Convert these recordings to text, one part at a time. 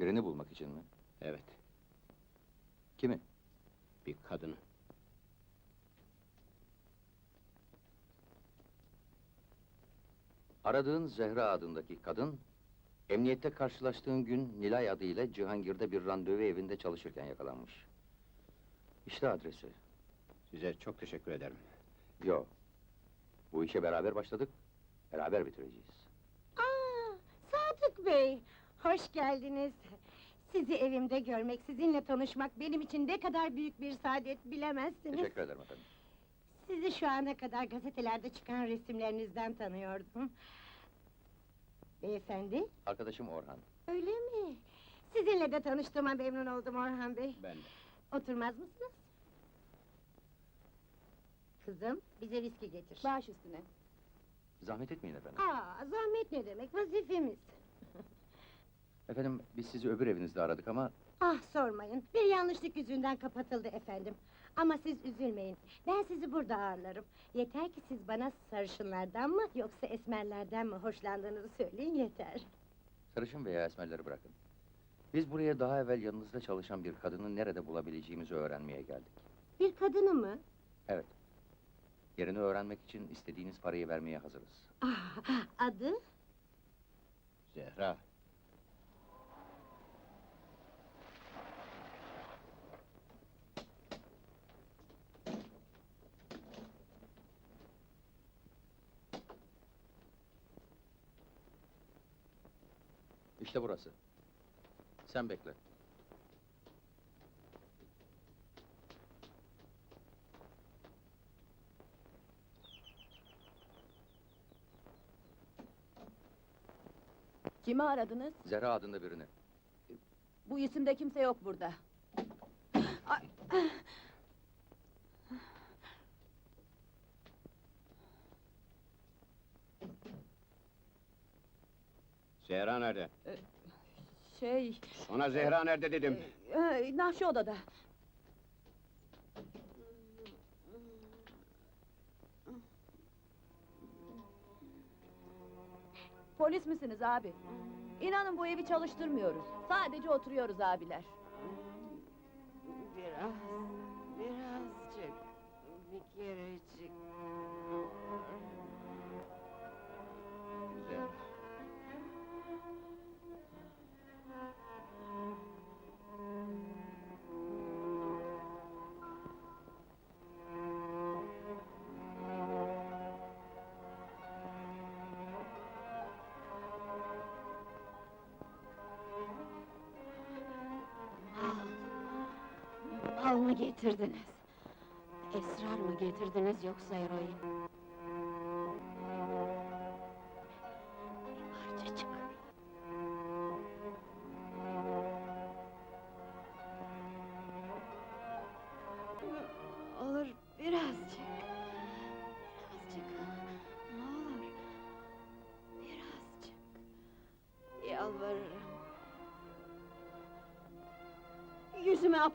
Birini bulmak için mi? Evet, Kimi? bir kadını. Aradığın Zehra adındaki kadın, emniyette karşılaştığın gün Nilay adıyla Cihangir'de bir randevu evinde çalışırken yakalanmış. İşte adresi. Size çok teşekkür ederim. Yo. Bu işe beraber başladık, beraber bitireceğiz. Aa, Sadık Bey, hoş geldiniz. Sizi evimde görmek, sizinle tanışmak benim için ne kadar büyük bir saadet bilemezsiniz. Teşekkür ederim efendim. Sizi şu ana kadar gazetelerde çıkan resimlerinizden tanıyordum. Beyefendi, Arkadaşım Orhan. öyle mi? Sizinle de tanıştığıma memnun oldum Orhan Bey. Ben de. Oturmaz mısınız? Kızım, bize viski getir. Baş üstüne. Zahmet etmeyin efendim. Aa, zahmet ne demek, vazifemiz. Efendim, biz sizi öbür evinizde aradık ama... Ah sormayın, bir yanlışlık yüzünden kapatıldı efendim. Ama siz üzülmeyin, ben sizi burada ağırlarım. Yeter ki siz bana sarışınlardan mı, yoksa esmerlerden mi hoşlandığınızı söyleyin yeter. Sarışın veya esmerleri bırakın. Biz buraya daha evvel yanınızda çalışan bir kadını nerede bulabileceğimizi öğrenmeye geldik. Bir kadını mı? Evet. Yerini öğrenmek için istediğiniz parayı vermeye hazırız. Ah, adı? Zehra, İşte burası. Sen bekle. Kimi aradınız? Zehra adında birini. Bu isimde kimse yok burada. Ay, Zehra nerede? Şey... Ona Zehra nerede dedim. E, e, Nahşi odada. Polis misiniz abi? İnanın bu evi çalıştırmıyoruz. Sadece oturuyoruz abiler. Biraz, birazcık, bir kerecik. Al mı getirdiniz? Esrar mı getirdiniz yoksa eroin?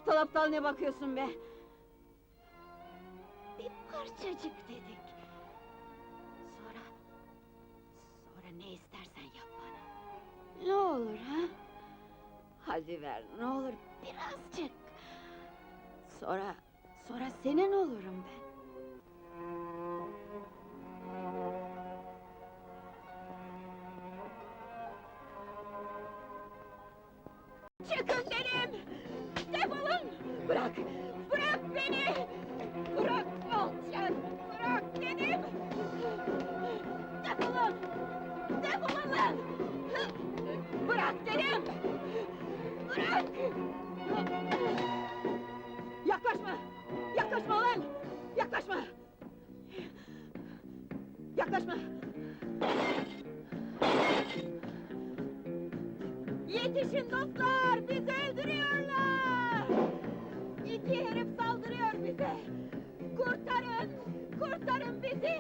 Aptal aptal ne bakıyorsun be? Bir parçacık dedik. Sonra... Sonra ne istersen yap bana. Ne olur ha? Hadi ver ne olur birazcık. Sonra... Sonra senin olurum ben. Yaklaşma! Yaklaşma lan! Yaklaşma! Yaklaşma! Yetişin dostlar! Bizi öldürüyorlar! İki herif saldırıyor bize! Kurtarın! Kurtarın bizi!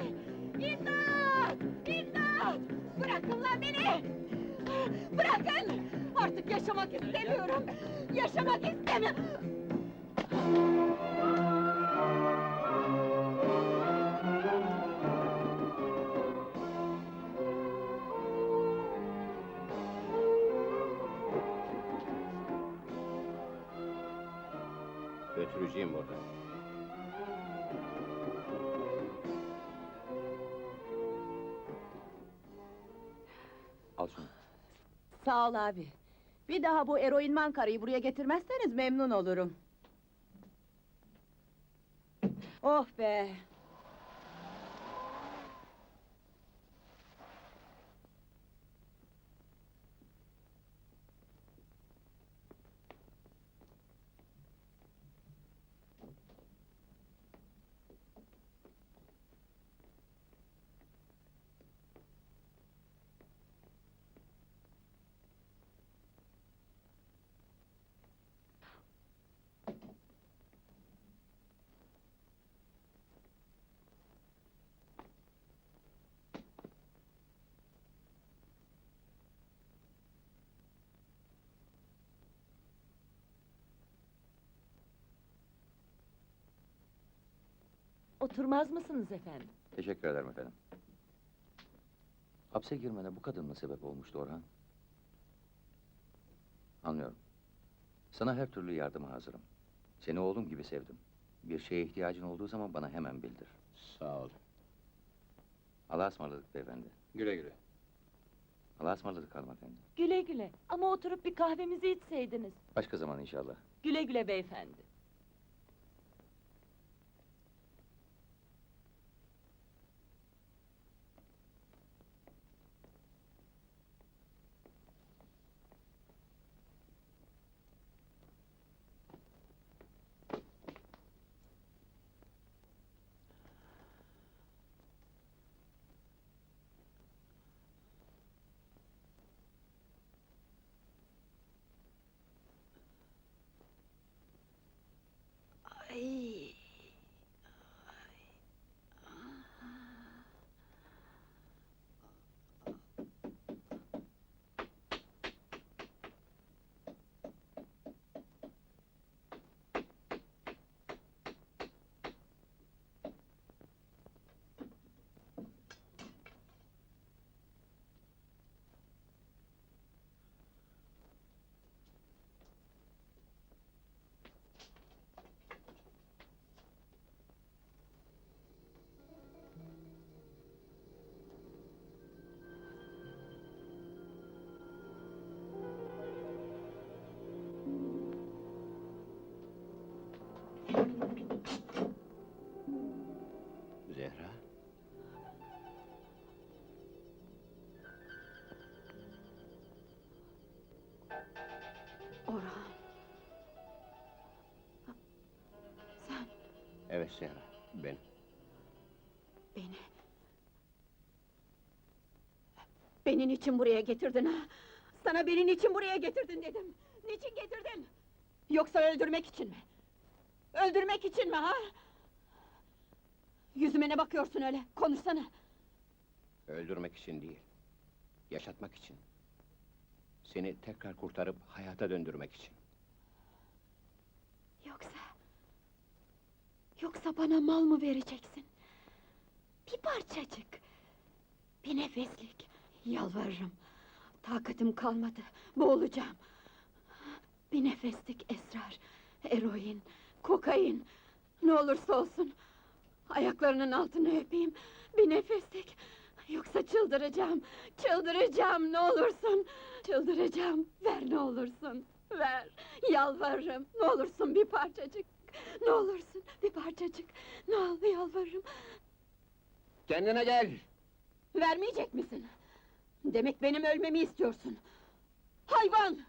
İmdat! İmdat! Bırakın lan beni! Bırakın! Yaşamak istemiyorum! Yaşamak istemiyorum! Götüreceğim oradan. Al şunu. Sağ ol abi. Bir daha bu eroinman karıyı buraya getirmezseniz memnun olurum. Oh be! Oturmaz mısınız efendim? Teşekkür ederim efendim. Hapse girmene bu kadın mı sebep olmuştu Orhan? Anlıyorum. Sana her türlü yardıma hazırım. Seni oğlum gibi sevdim. Bir şeye ihtiyacın olduğu zaman bana hemen bildir. Sağ ol. Allah'a ısmarladık beyefendi. Güle güle. Allah'a ısmarladık hanımefendi. Güle güle. Ama oturup bir kahvemizi içseydiniz. Başka zaman inşallah. Güle güle beyefendi. Evet Zehra. Ben. beni... Benim için buraya getirdin ha? Sana benim için buraya getirdin dedim. Niçin getirdin? Yoksa öldürmek için mi? Öldürmek için mi ha? Yüzüme ne bakıyorsun öyle? Konuşsana. Öldürmek için değil. Yaşatmak için. Seni tekrar kurtarıp hayata döndürmek için. Yoksa... Yoksa bana mal mı vereceksin? Bir parçacık. Bir nefeslik. Yalvarırım. Takatim kalmadı. Boğulacağım. Bir nefeslik esrar. Eroin, kokain. Ne olursa olsun. Ayaklarının altını öpeyim. Bir nefeslik. Yoksa çıldıracağım. Çıldıracağım ne olursun. Çıldıracağım. Ver ne olursun. Ver. Yalvarırım. Ne olursun bir parçacık. Ne olursun bir parçacık. Ne ol yalvarırım. Kendine gel! Vermeyecek misin? Demek benim ölmemi istiyorsun. Hayvan!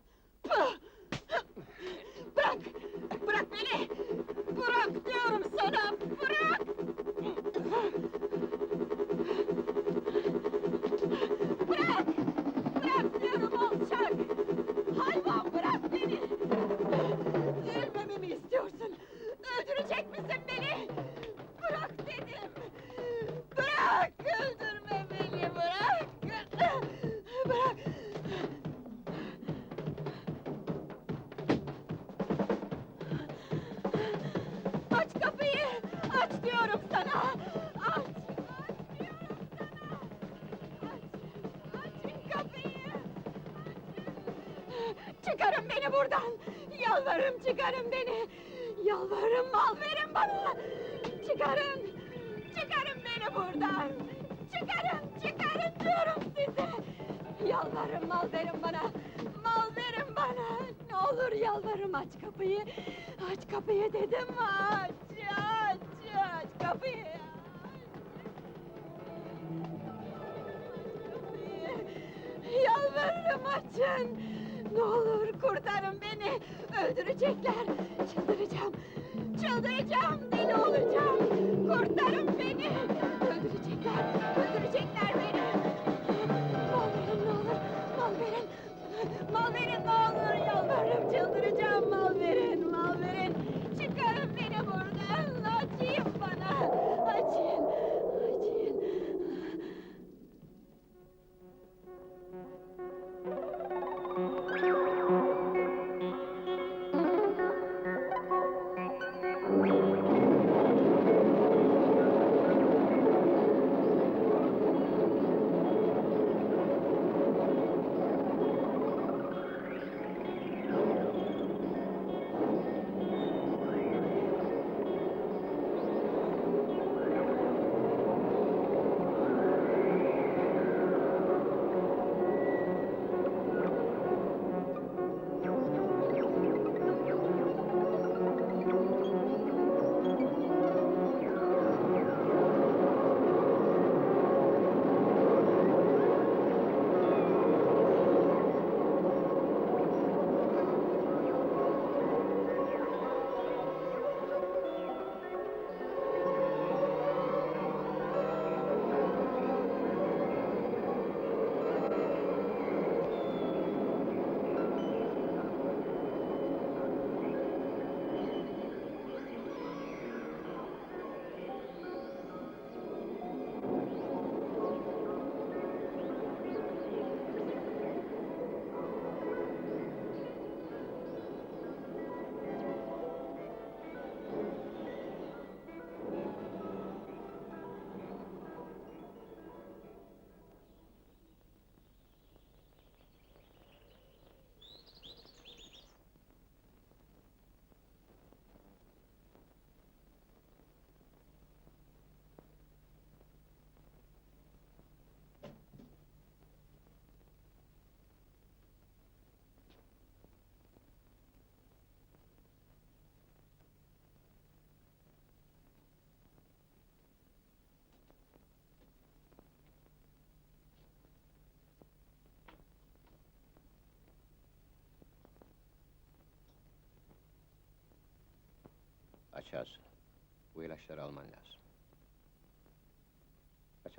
Bırak! Bırak beni! Bırak diyorum sana! Bırak! Bırak! Bırak diyorum alçak! Hayvan bırak beni! Ölmemi mi istiyorsun? Öldürecek misin beni? Bırak dedim! Bırak! Öldürme beni! Bırak! Bırak! Aç kapıyı! Aç diyorum sana! Aç! Aç diyorum sana! Aç! Açın kapıyı! Açın! Çıkarın beni buradan! Yalvarırım çıkarın beni! Yalvarırım mal verin bana! Çıkarın! Çıkarın beni buradan! Çıkarın! Çıkarın diyorum size! Yalvarırım mal verin bana! Mal verin bana! Ne olur yalvarırım aç kapıyı! Aç kapıyı dedim aç! Aç! Aç kapıyı! Yalvarırım açın! Ne olur kurtarın beni! Öldürecekler! Çıldıracağım! Çıldıracağım! Deli olacağım! Kurtarın beni! Öldürecekler! Öldürecekler beni! Mal verin ne olur! Mal verin! Mal verin ne olur! Yalvarırım çıldıracağım! Mal verin! Aç ağzını. Bu ilaçları alman lazım. Aç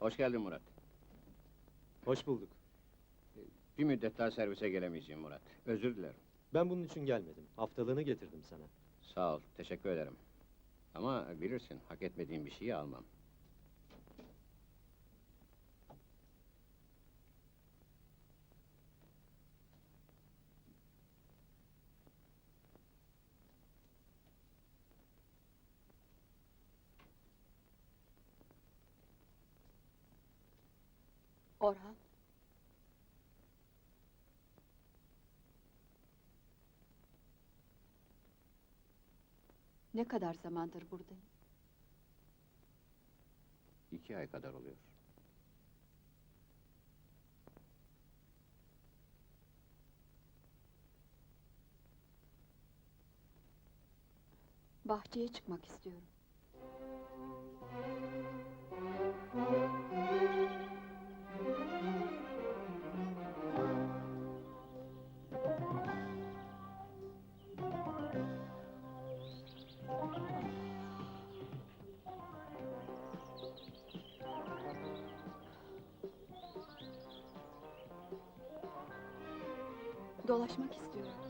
Hoş geldin Murat. Hoş bulduk. Bir müddet daha servise gelemeyeceğim Murat. Özür dilerim. Ben bunun için gelmedim. Haftalığını getirdim sana. Sağ ol, teşekkür ederim. Ama bilirsin, hak etmediğim bir şeyi almam. Orhan. Ne kadar zamandır buradayım? İki ay kadar oluyor. Bahçeye çıkmak istiyorum. Dolaşmak istiyorum.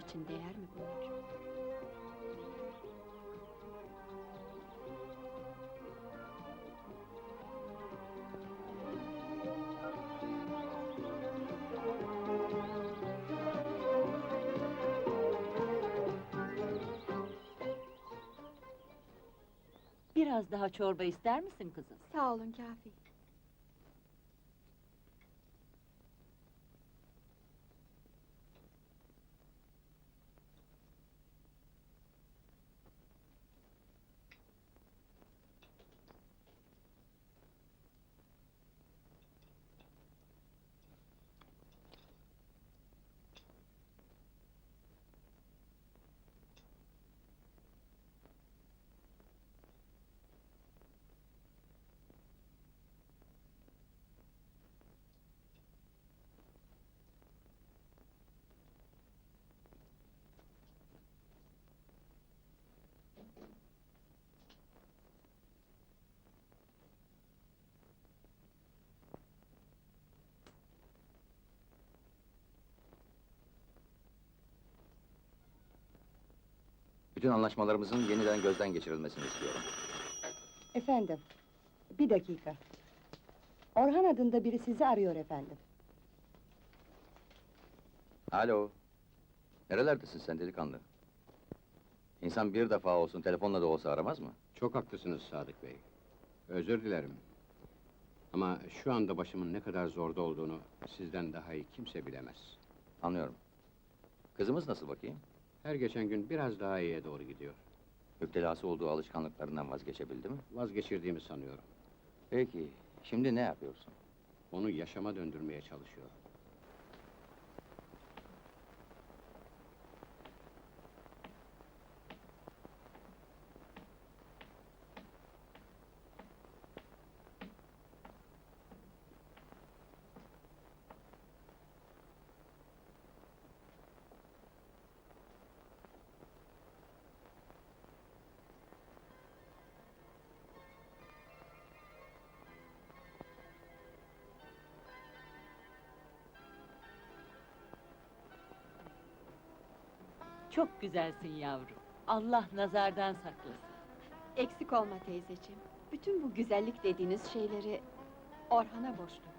İçin değer mi bunlar? Biraz daha çorba ister misin kızım? Sağ olun kafi. Bütün anlaşmalarımızın yeniden gözden geçirilmesini istiyorum. Efendim, bir dakika. Orhan adında biri sizi arıyor efendim. Alo. Nerelerdesin sen delikanlı? İnsan bir defa olsun telefonla da olsa aramaz mı? Çok haklısınız Sadık Bey. Özür dilerim. Ama şu anda başımın ne kadar zorda olduğunu sizden daha iyi kimse bilemez. Anlıyorum. Kızımız nasıl bakayım? Her geçen gün biraz daha iyiye doğru gidiyor. Müptelası olduğu alışkanlıklarından vazgeçebildi mi? Vazgeçirdiğimi sanıyorum. Peki, şimdi ne yapıyorsun? Onu yaşama döndürmeye çalışıyorum. Çok güzelsin yavrum. Allah nazardan saklasın. Eksik olma teyzeciğim. Bütün bu güzellik dediğiniz şeyleri Orhan'a borçluyum.